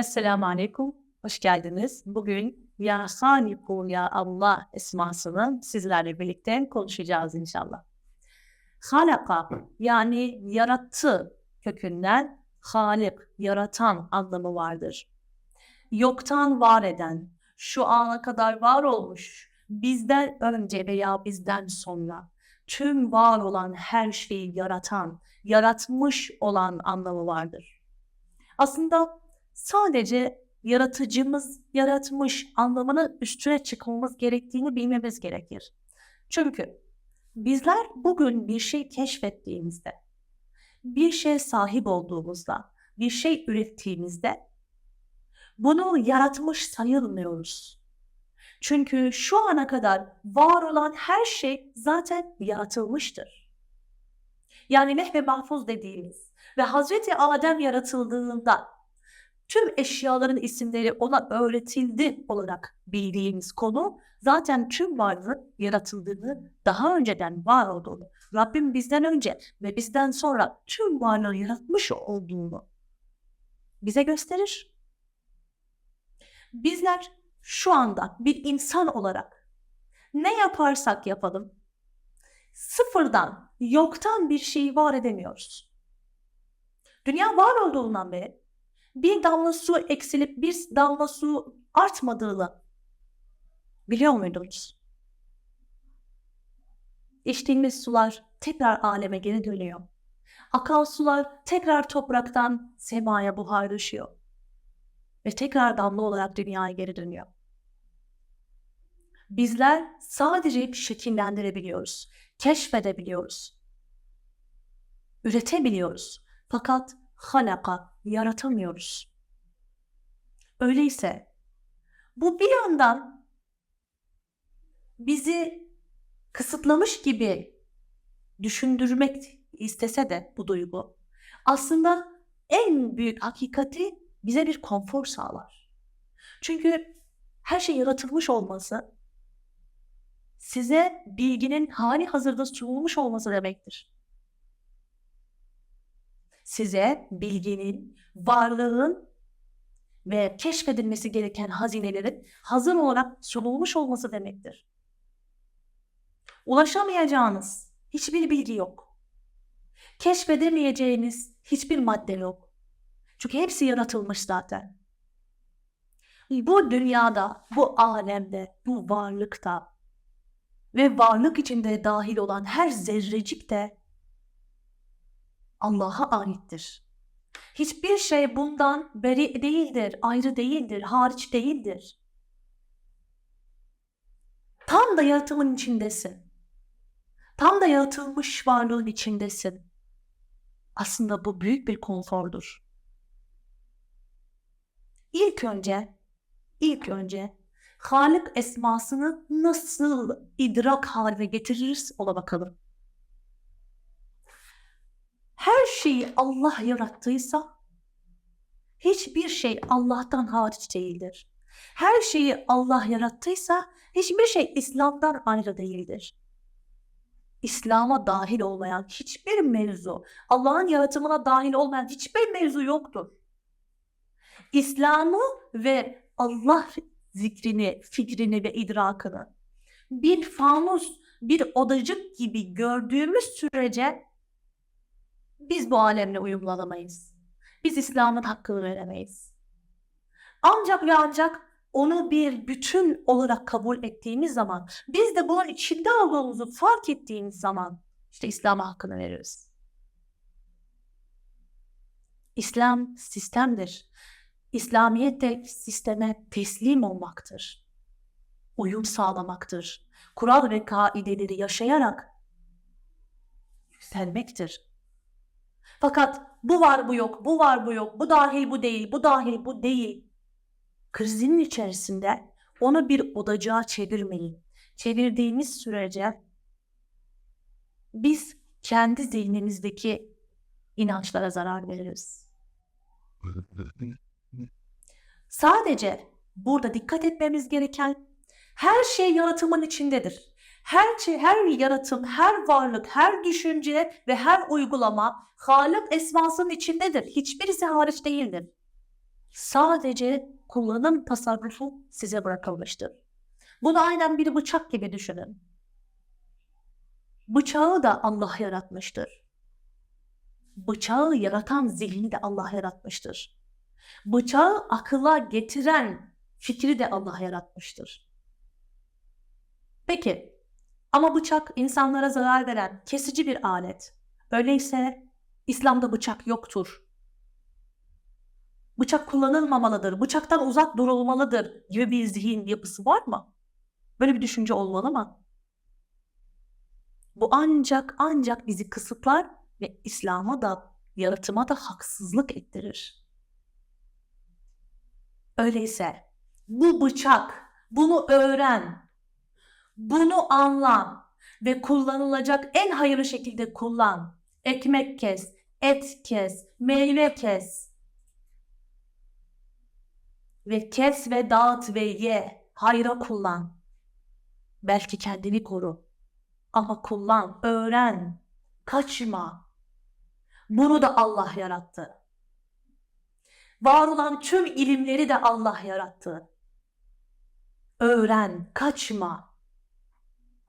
Esselamu Aleyküm, hoş geldiniz. Bugün Ya Haliku Ya Allah esmasını sizlerle birlikte konuşacağız inşallah. Halaka yani yarattı kökünden Halik, yaratan anlamı vardır. Yoktan var eden, şu ana kadar var olmuş, bizden önce veya bizden sonra tüm var olan her şeyi yaratan, yaratmış olan anlamı vardır. Aslında sadece yaratıcımız yaratmış anlamının üstüne çıkmamız gerektiğini bilmemiz gerekir. Çünkü bizler bugün bir şey keşfettiğimizde, bir şeye sahip olduğumuzda, bir şey ürettiğimizde bunu yaratmış sayılmıyoruz. Çünkü şu ana kadar var olan her şey zaten yaratılmıştır. Yani leh ve mahfuz dediğimiz ve Hazreti Adem yaratıldığında tüm eşyaların isimleri ona öğretildi olarak bildiğimiz konu zaten tüm varlığın yaratıldığını, daha önceden var olduğunu, Rabbim bizden önce ve bizden sonra tüm varlığı yaratmış olduğunu bize gösterir. Bizler şu anda bir insan olarak ne yaparsak yapalım sıfırdan, yoktan bir şeyi var edemiyoruz. Dünya var olduğundan beri bir damla su eksilip bir damla su artmadığını biliyor muydunuz? İçtiğimiz sular tekrar aleme geri dönüyor. Akan sular tekrar topraktan semaya buharlaşıyor. Ve tekrar damla olarak dünyaya geri dönüyor. Bizler sadece şekillendirebiliyoruz, keşfedebiliyoruz, üretebiliyoruz. Fakat halaka yaratamıyoruz. Öyleyse bu bir yandan bizi kısıtlamış gibi düşündürmek istese de bu duygu aslında en büyük hakikati bize bir konfor sağlar. Çünkü her şey yaratılmış olması size bilginin hali hazırda sunulmuş olması demektir size bilginin, varlığın ve keşfedilmesi gereken hazinelerin hazır olarak sunulmuş olması demektir. Ulaşamayacağınız hiçbir bilgi yok. Keşfedemeyeceğiniz hiçbir madde yok. Çünkü hepsi yaratılmış zaten. Bu dünyada, bu alemde, bu varlıkta ve varlık içinde dahil olan her zerrecik de Allah'a aittir. Hiçbir şey bundan beri değildir, ayrı değildir, hariç değildir. Tam da yaratımın içindesin. Tam da yaratılmış varlığın içindesin. Aslında bu büyük bir konfordur. İlk önce, ilk önce Halik esmasını nasıl idrak haline getiririz ona bakalım her şeyi Allah yarattıysa hiçbir şey Allah'tan hariç değildir. Her şeyi Allah yarattıysa hiçbir şey İslam'dan ayrı değildir. İslam'a dahil olmayan hiçbir mevzu, Allah'ın yaratımına dahil olmayan hiçbir mevzu yoktur. İslam'ı ve Allah zikrini, fikrini ve idrakını bir fanus, bir odacık gibi gördüğümüz sürece biz bu alemle uyumlanamayız. Biz İslam'ın hakkını veremeyiz. Ancak ve ancak onu bir bütün olarak kabul ettiğimiz zaman, biz de bunun içinde olduğumuzu fark ettiğimiz zaman işte İslam'a hakkını veririz. İslam sistemdir. İslamiyet de sisteme teslim olmaktır. Uyum sağlamaktır. Kural ve kaideleri yaşayarak yükselmektir. Fakat bu var bu yok, bu var bu yok, bu dahil bu değil, bu dahil bu değil. Krizinin içerisinde onu bir odacığa çevirmeyin. Çevirdiğimiz sürece biz kendi zihnimizdeki inançlara zarar veririz. Sadece burada dikkat etmemiz gereken her şey yaratımın içindedir. Her şey, her yaratım, her varlık, her düşünce ve her uygulama Halık esmasının içindedir. Hiçbirisi hariç değildir. Sadece kullanım tasarrufu size bırakılmıştır. Bunu aynen bir bıçak gibi düşünün. Bıçağı da Allah yaratmıştır. Bıçağı yaratan zihni de Allah yaratmıştır. Bıçağı akıla getiren fikri de Allah yaratmıştır. Peki, ama bıçak insanlara zarar veren kesici bir alet. Öyleyse İslam'da bıçak yoktur. Bıçak kullanılmamalıdır, bıçaktan uzak durulmalıdır gibi bir zihin yapısı var mı? Böyle bir düşünce olmalı mı? Bu ancak ancak bizi kısıtlar ve İslam'a da yaratıma da haksızlık ettirir. Öyleyse bu bıçak, bunu öğren, bunu anla ve kullanılacak en hayırlı şekilde kullan. Ekmek kes, et kes, meyve kes. Ve kes ve dağıt ve ye. Hayra kullan. Belki kendini koru. Ama kullan, öğren, kaçma. Bunu da Allah yarattı. Var olan tüm ilimleri de Allah yarattı. Öğren, kaçma.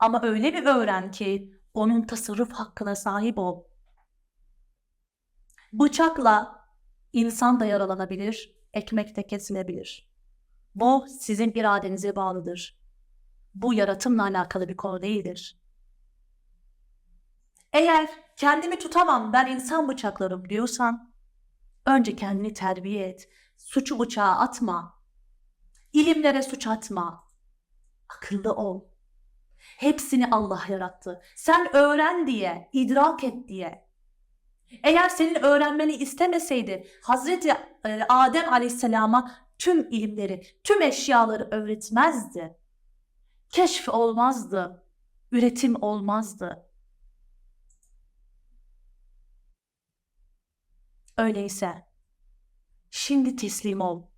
Ama öyle bir öğren ki onun tasarruf hakkına sahip ol. Bıçakla insan da yaralanabilir, ekmek de kesilebilir. Bu sizin iradenize bağlıdır. Bu yaratımla alakalı bir konu değildir. Eğer kendimi tutamam ben insan bıçaklarım diyorsan önce kendini terbiye et. Suçu bıçağa atma. İlimlere suç atma. Akıllı ol. Hepsini Allah yarattı. Sen öğren diye, idrak et diye. Eğer senin öğrenmeni istemeseydi Hazreti e, Adem Aleyhisselam'a tüm ilimleri, tüm eşyaları öğretmezdi. Keşf olmazdı, üretim olmazdı. Öyleyse şimdi teslim ol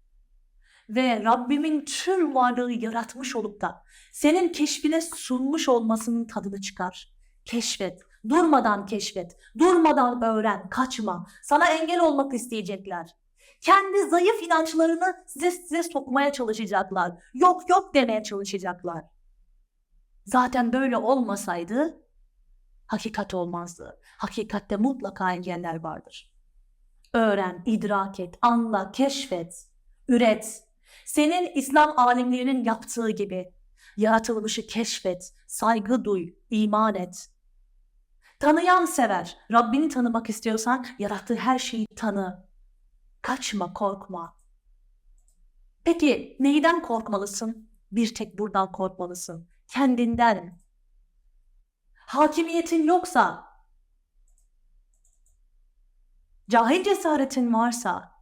ve Rabbimin tüm varlığı yaratmış olup da senin keşfine sunmuş olmasının tadını çıkar. Keşfet, durmadan keşfet, durmadan öğren, kaçma. Sana engel olmak isteyecekler. Kendi zayıf inançlarını size, size sokmaya çalışacaklar. Yok yok demeye çalışacaklar. Zaten böyle olmasaydı hakikat olmazdı. Hakikatte mutlaka engeller vardır. Öğren, idrak et, anla, keşfet, üret. Senin İslam alimlerinin yaptığı gibi yaratılmışı keşfet, saygı duy, iman et. Tanıyan sever. Rabbini tanımak istiyorsan yarattığı her şeyi tanı. Kaçma, korkma. Peki neyden korkmalısın? Bir tek buradan korkmalısın. Kendinden. Hakimiyetin yoksa, cahil cesaretin varsa,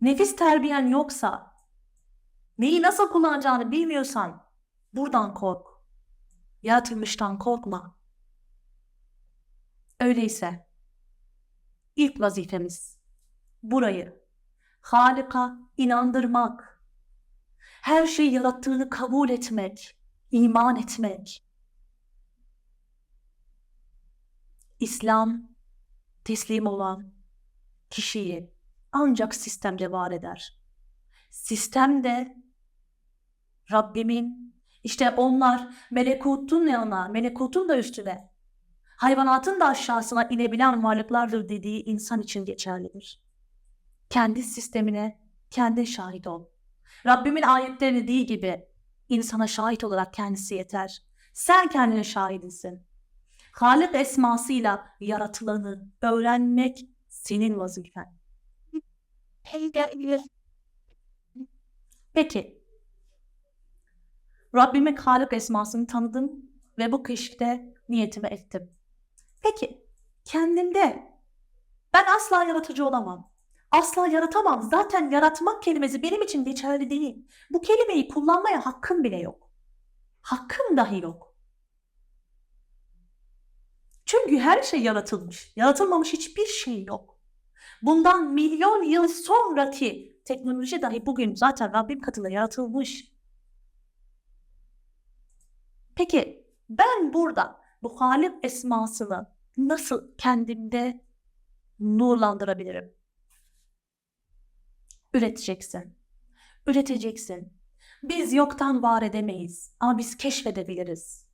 nefis terbiyen yoksa, neyi nasıl kullanacağını bilmiyorsan buradan kork. Yaratılmıştan korkma. Öyleyse ilk vazifemiz burayı Halika inandırmak, her şeyi yarattığını kabul etmek, iman etmek. İslam teslim olan kişiyi ancak sistemde var eder. Sistemde Rabbimin işte onlar melekutun yanına, melekutun da üstüne, hayvanatın da aşağısına inebilen varlıklardır dediği insan için geçerlidir. Kendi sistemine kendi şahit ol. Rabbimin ayetlerinde dediği gibi insana şahit olarak kendisi yeter. Sen kendine şahidisin. Halik esmasıyla yaratılanı öğrenmek senin vazifen. Peki. Rabbimin Halik esmasını tanıdım ve bu keşifte niyetimi ettim. Peki kendimde ben asla yaratıcı olamam. Asla yaratamam. Zaten yaratmak kelimesi benim için geçerli değil. Bu kelimeyi kullanmaya hakkım bile yok. Hakkım dahi yok. Çünkü her şey yaratılmış. Yaratılmamış hiçbir şey yok. Bundan milyon yıl sonraki teknoloji dahi bugün zaten Rabbim katında yaratılmış. Peki ben burada bu Halik esmasını nasıl kendimde nurlandırabilirim? Üreteceksin. Üreteceksin. Biz yoktan var edemeyiz ama biz keşfedebiliriz.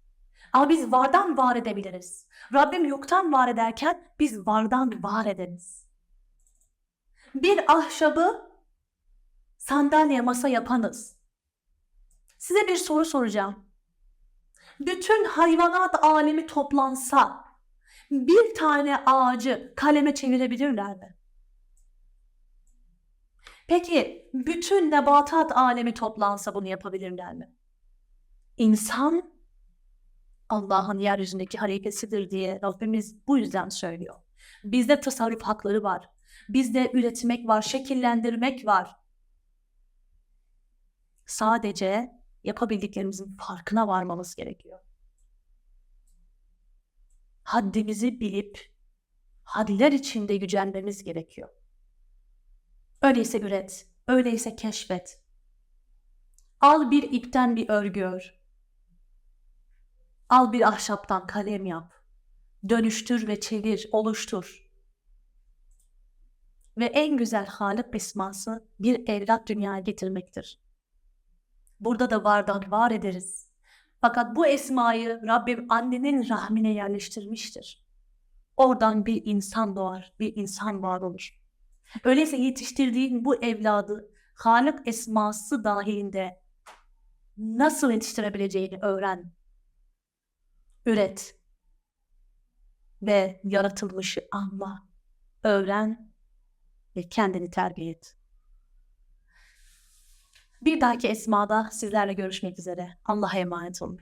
Ama biz vardan var edebiliriz. Rabbim yoktan var ederken biz vardan var ederiz. Bir ahşabı sandalye masa yapanız. Size bir soru soracağım. Bütün hayvanat alemi toplansa bir tane ağacı kaleme çevirebilirler mi? Peki bütün nebatat alemi toplansa bunu yapabilirler mi? İnsan Allah'ın yeryüzündeki halifesidir diye Rabbimiz bu yüzden söylüyor. Bizde tasarruf hakları var. Bizde üretmek var, şekillendirmek var. Sadece yapabildiklerimizin farkına varmamız gerekiyor. Haddimizi bilip hadler içinde yücelmemiz gerekiyor. Öyleyse üret, öyleyse keşfet. Al bir ipten bir örgü ör. Al bir ahşaptan kalem yap. Dönüştür ve çevir, oluştur. Ve en güzel Halık esması bir evlat dünyaya getirmektir. Burada da vardan var ederiz. Fakat bu esmayı Rabbim annenin rahmine yerleştirmiştir. Oradan bir insan doğar, bir insan var olur. Öyleyse yetiştirdiğin bu evladı Halık esması dahilinde nasıl yetiştirebileceğini öğren. Üret. Ve yaratılmışı anla. Öğren kendini terbiye et. Bir dahaki esmada sizlerle görüşmek üzere. Allah'a emanet olun.